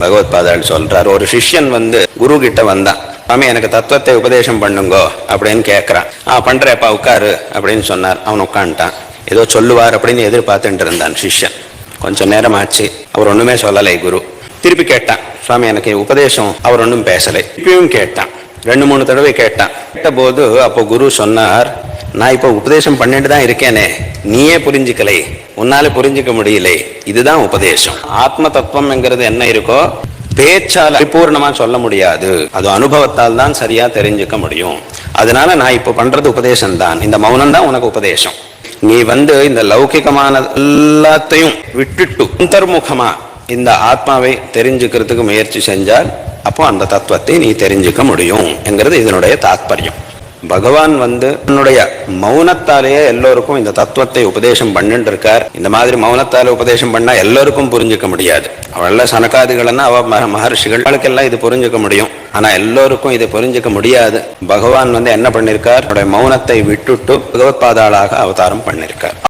பகவத்பாதன் சொல்றார். ஒரு சிஷ்யன் வந்து குரு கிட்ட வந்தான். சுவாமி எனக்கு தத்துவத்தை உபதேசம் பண்ணுங்கோ அப்படின்னு கேட்கறான் ஆ பண்றேப்பா உட்காரு அப்படின்னு சொன்னார். அவன் உட்காந்துட்டான் ஏதோ சொல்லுவார் அப்படின்னு எதிர்பார்த்துட்டு இருந்தான் சிஷ்யன். கொஞ்சம் நேரம் ஆச்சு அவர் ஒண்ணுமே சொல்லலை குரு. திருப்பி கேட்டான். சுவாமி எனக்கு உபதேசம். அவர் ஒன்றும் பேசலை. திருப்பியும் கேட்டான். ரெண்டு மூணு தடவை கேட்டான். கேட்டபோது அப்போ குரு சொன்னார் நான் இப்போ உபதேசம் பண்ணிட்டு தான் இருக்கேனே. நீயே புரிஞ்சுக்கலை. உன்னால புரிஞ்சுக்க முடியலை. இதுதான் உபதேசம். ஆத்ம தத்துவம்ங்கிறது என்ன இருக்கோ பேச்சால பரிபூர்ணமா சொல்ல முடியாது. அது அனுபவத்தால் தான் சரியா தெரிஞ்சுக்க முடியும். அதனால நான் இப்போ பண்றது உபதேசம் தான் இந்த மௌனம் தான் உனக்கு உபதேசம். நீ வந்து இந்த லௌகிகமான எல்லாத்தையும் விட்டுட்டு அந்தர்முகமா இந்த ஆத்மாவை தெரிஞ்சுக்கிறதுக்கு முயற்சி செஞ்சால் அப்போ அந்த தத்துவத்தை நீ தெரிஞ்சுக்க முடியும். என்கிறது இதனுடைய தாத்பரியம். பகவான் வந்து தன்னுடைய மௌனத்தாலேயே எல்லோருக்கும் இந்த தத்துவத்தை உபதேசம் பண்ணிட்டு இருக்கார் இந்த மாதிரி மௌனத்தால உபதேசம் பண்ணா எல்லோருக்கும் புரிஞ்சுக்க முடியாது. அவள சனக்காதிகள்னா அவ மக- மகர்ஷிகள் அவளுக்கெல்லாம் இது புரிஞ்சுக்க முடியும். ஆனா எல்லோருக்கும் இதை புரிஞ்சுக்க முடியாது. பகவான் வந்து என்ன பண்ணிருக்கார்? அவருடைய மௌனத்தை விட்டுட்டு பகவத்பாதாளாக அவதாரம் பண்ணிருக்கார்.